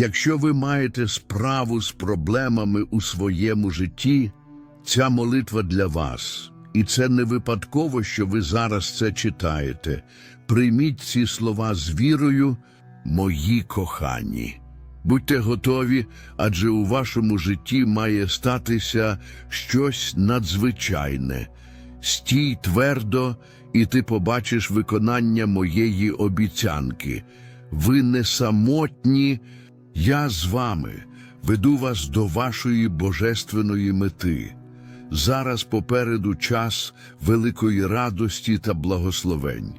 Якщо ви маєте справу з проблемами у своєму житті, ця молитва для вас. І це не випадково, що ви зараз це читаєте. Прийміть ці слова з вірою, мої кохані. Будьте готові, адже у вашому житті має статися щось надзвичайне. Стій твердо, і ти побачиш виконання моєї обіцянки. Ви не самотні, я з вами веду вас до вашої божественної мети. Зараз попереду час великої радості та благословень.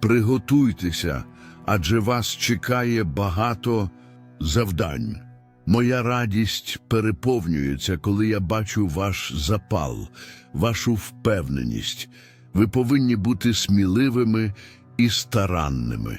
Приготуйтеся, адже вас чекає багато завдань. Моя радість переповнюється, коли я бачу ваш запал, вашу впевненість. Ви повинні бути сміливими і старанними.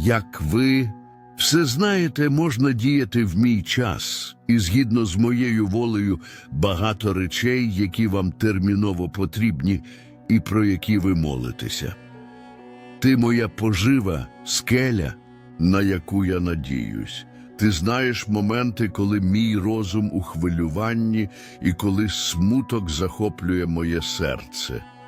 Як ви все знаєте, можна діяти в мій час, і згідно з моєю волею багато речей, які вам терміново потрібні, і про які ви молитеся. Ти моя пожива, скеля, на яку я надіюсь. Ти знаєш моменти, коли мій розум у хвилюванні і коли смуток захоплює моє серце.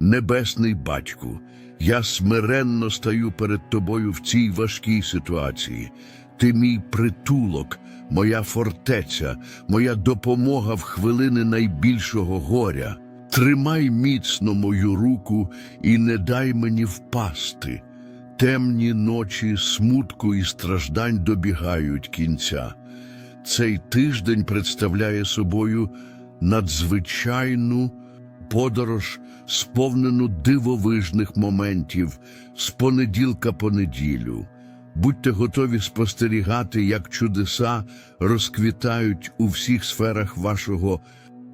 Небесний батьку, я смиренно стаю перед тобою в цій важкій ситуації. Ти мій притулок, моя фортеця, моя допомога в хвилини найбільшого горя. Тримай міцно мою руку і не дай мені впасти. Темні ночі смутку і страждань добігають кінця. Цей тиждень представляє собою надзвичайну подорож, сповнену дивовижних моментів з понеділка по неділю. Будьте готові спостерігати, як чудеса розквітають у всіх сферах вашого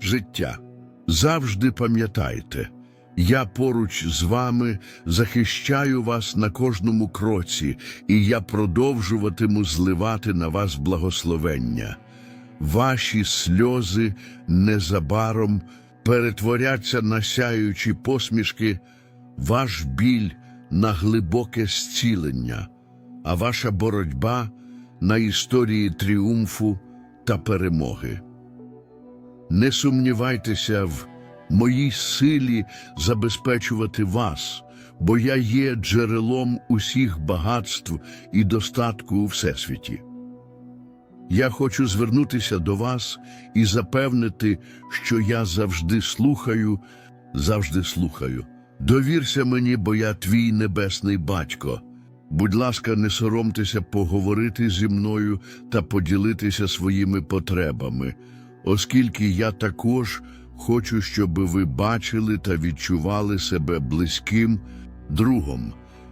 життя. Завжди пам'ятайте, я поруч з вами захищаю вас на кожному кроці, і я продовжуватиму зливати на вас благословення. Ваші сльози незабаром перетворяться на сяючі посмішки, ваш біль на глибоке зцілення, а ваша боротьба на історії тріумфу та перемоги. Не сумнівайтеся в моїй силі забезпечувати вас, бо я є джерелом усіх багатств і достатку у Всесвіті. Я хочу звернутися до вас і запевнити, що я завжди слухаю, завжди слухаю. Довірся мені, бо я твій небесний батько. Будь ласка, не соромтеся поговорити зі мною та поділитися своїми потребами, оскільки я також хочу, щоб ви бачили та відчували себе близьким другом.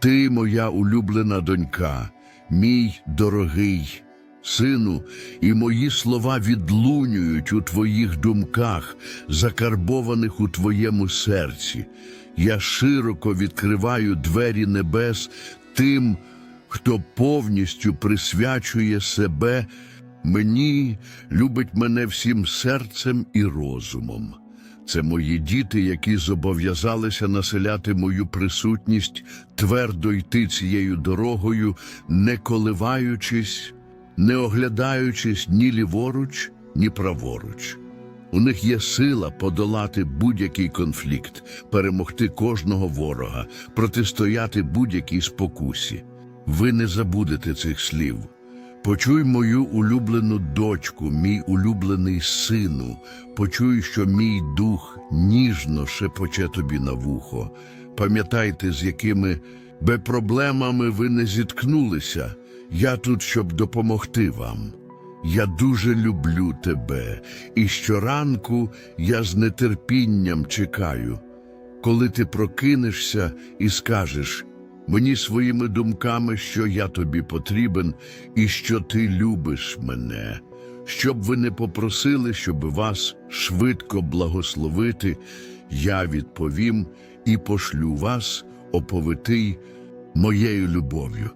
Ти, моя улюблена донька, мій дорогий сину, і мої слова відлунюють у твоїх думках, закарбованих у твоєму серці. Я широко відкриваю двері небес тим, хто повністю присвячує себе Мені любить мене всім серцем і розумом. Це мої діти, які зобов'язалися населяти мою присутність, твердо йти цією дорогою, не коливаючись, не оглядаючись ні ліворуч, ні праворуч. У них є сила подолати будь-який конфлікт, перемогти кожного ворога, протистояти будь-якій спокусі. Ви не забудете цих слів. Почуй мою улюблену дочку, мій улюблений сину, почуй, що мій дух ніжно шепоче тобі на вухо. Пам'ятайте, з якими би проблемами ви не зіткнулися. Я тут, щоб допомогти вам. Я дуже люблю тебе, і щоранку я з нетерпінням чекаю, коли ти прокинешся і скажеш мені своїми думками, що я тобі потрібен і що ти любиш мене, щоб ви не попросили, щоб вас швидко благословити, я відповім і пошлю вас, оповитий моєю любов'ю.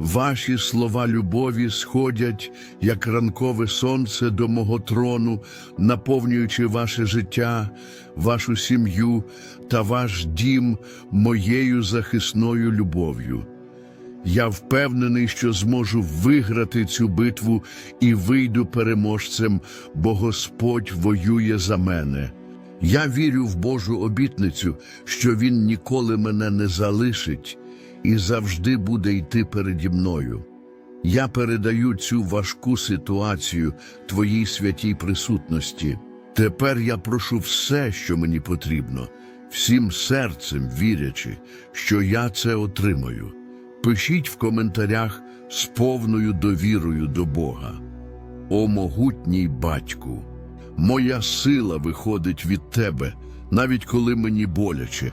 Ваші слова любові сходять, як ранкове сонце до мого трону, наповнюючи ваше життя, вашу сім'ю та ваш дім моєю захисною любов'ю. Я впевнений, що зможу виграти цю битву і вийду переможцем, бо Господь воює за мене. Я вірю в Божу обітницю, що Він ніколи мене не залишить і завжди буде йти переді мною. Я передаю цю важку ситуацію Твоїй святій присутності. Тепер я прошу все, що мені потрібно, всім серцем вірячи, що я це отримаю. Пишіть в коментарях з повною довірою до Бога. О могутній батьку, моя сила виходить від тебе, навіть коли мені боляче.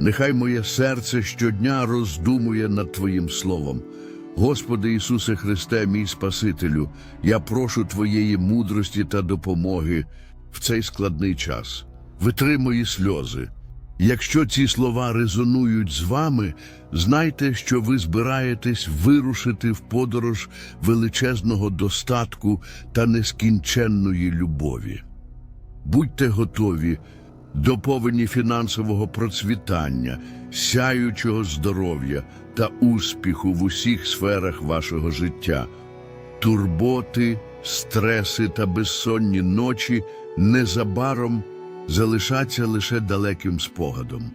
Нехай моє серце щодня роздумує над Твоїм словом. Господи Ісусе Христе, мій Спасителю, я прошу Твоєї мудрості та допомоги в цей складний час. Витри мої сльози. Якщо ці слова резонують з вами, знайте, що ви збираєтесь вирушити в подорож величезного достатку та нескінченної любові. Будьте готові до повені фінансового процвітання, сяючого здоров'я та успіху в усіх сферах вашого життя. Турботи, стреси та безсонні ночі незабаром залишаться лише далеким спогадом.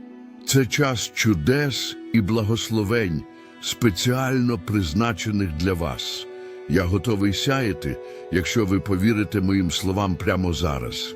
Це час чудес і благословень, спеціально призначених для вас. Я готовий сяяти, якщо ви повірите моїм словам прямо зараз.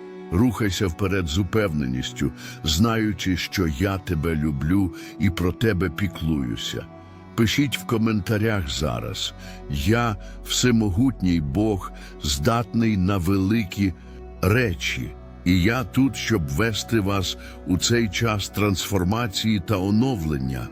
Рухайся вперед з упевненістю, знаючи, що я тебе люблю і про тебе піклуюся. Пишіть в коментарях зараз. Я всемогутній Бог, здатний на великі речі, і я тут, щоб вести вас у цей час трансформації та оновлення.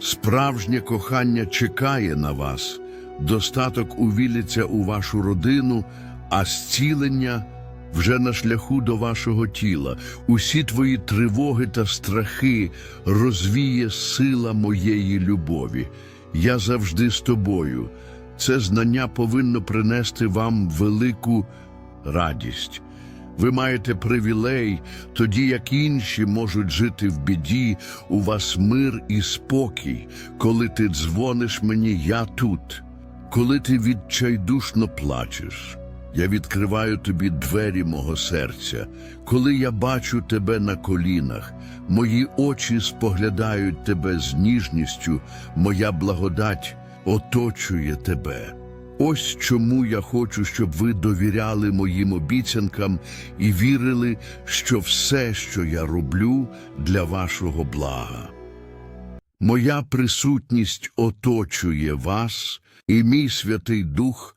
Справжнє кохання чекає на вас, достаток увілиться у вашу родину, а зцілення вже на шляху до вашого тіла. Усі твої тривоги та страхи розвіє сила моєї любові. Я завжди з тобою. Це знання повинно принести вам велику радість. Ви маєте привілей, тоді як інші можуть жити в біді, у вас мир і спокій. Коли ти дзвониш мені, я тут. Коли ти відчайдушно плачеш, Я відкриваю тобі двері мого серця. Коли я бачу тебе на колінах, мої очі споглядають тебе з ніжністю, моя благодать оточує тебе. Ось чому я хочу, щоб ви довіряли моїм обіцянкам і вірили, що все, що я роблю, для вашого блага. Моя присутність оточує вас, і мій Святий Дух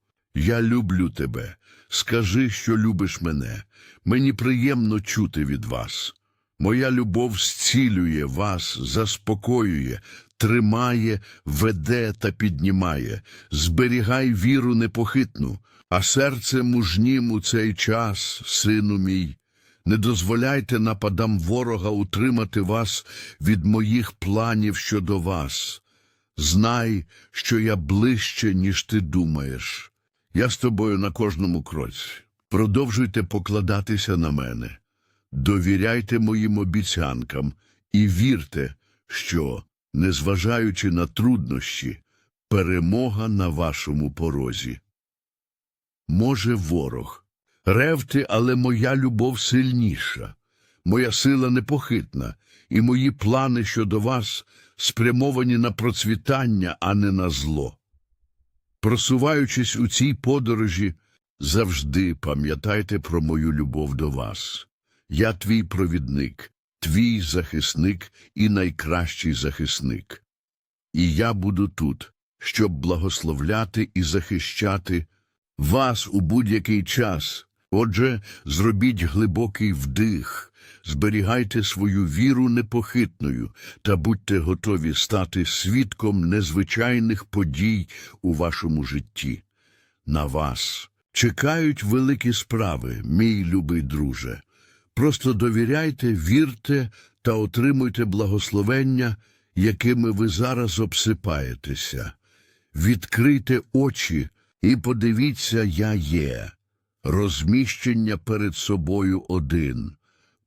Я люблю тебе. Скажи, що любиш мене. Мені приємно чути від вас. Моя любов зцілює вас, заспокоює, тримає, веде та піднімає. Зберігай віру непохитну, а серце мужнім у цей час, сину мій. Не дозволяйте нападам ворога утримати вас від моїх планів щодо вас. Знай, що я ближче, ніж ти думаєш. Я з тобою на кожному кроці. Продовжуйте покладатися на мене. Довіряйте моїм обіцянкам і вірте, що, незважаючи на труднощі, перемога на вашому порозі. Може, ворог. Ревти, але моя любов сильніша, моя сила непохитна, і мої плани щодо вас спрямовані на процвітання, а не на зло. Просуваючись у цій подорожі, завжди пам'ятайте про мою любов до вас. Я твій провідник, твій захисник і найкращий захисник. І я буду тут, щоб благословляти і захищати вас у будь-який час. Отже, зробіть глибокий вдих, зберігайте свою віру непохитною та будьте готові стати свідком незвичайних подій у вашому житті. На вас чекають великі справи, мій любий друже. Просто довіряйте, вірте та отримуйте благословення, якими ви зараз обсипаєтеся. Відкрийте очі і подивіться, я є. Розміщення перед собою один.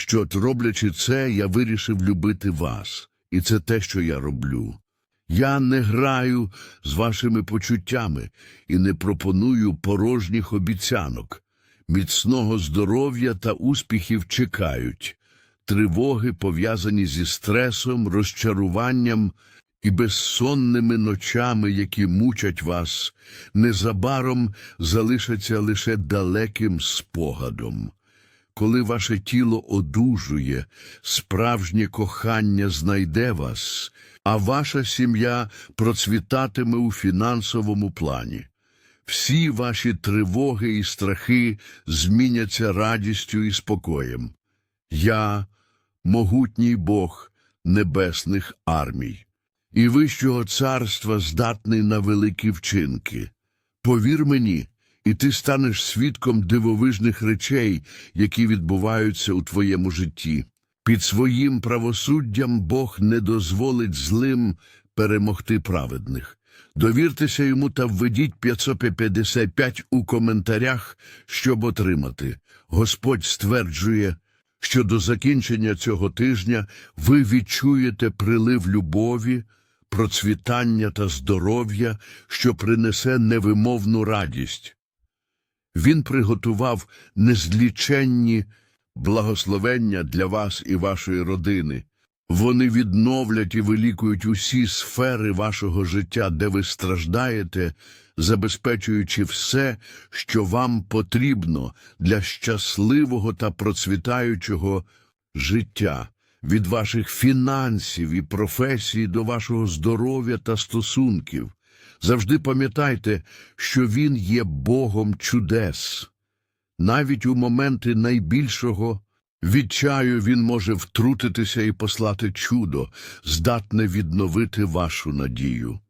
що, роблячи це, я вирішив любити вас. І це те, що я роблю. Я не граю з вашими почуттями і не пропоную порожніх обіцянок. Міцного здоров'я та успіхів чекають. Тривоги, пов'язані зі стресом, розчаруванням і безсонними ночами, які мучать вас, незабаром залишаться лише далеким спогадом. Коли ваше тіло одужує, справжнє кохання знайде вас, а ваша сім'я процвітатиме у фінансовому плані. Всі ваші тривоги і страхи зміняться радістю і спокоєм. Я – могутній Бог небесних армій, і Вищого царства здатний на великі вчинки. Повір мені, і ти станеш свідком дивовижних речей, які відбуваються у твоєму житті. Під своїм правосуддям Бог не дозволить злим перемогти праведних. Довіртеся йому та введіть 555 у коментарях, щоб отримати. Господь стверджує, що до закінчення цього тижня ви відчуєте прилив любові, процвітання та здоров'я, що принесе невимовну радість. Він приготував незліченні благословення для вас і вашої родини. Вони відновлять і вилікують усі сфери вашого життя, де ви страждаєте, забезпечуючи все, що вам потрібно для щасливого та процвітаючого життя, від ваших фінансів і професій до вашого здоров'я та стосунків. Завжди пам'ятайте, що Він є Богом чудес. Навіть у моменти найбільшого відчаю він може втрутитися і послати чудо, здатне відновити вашу надію.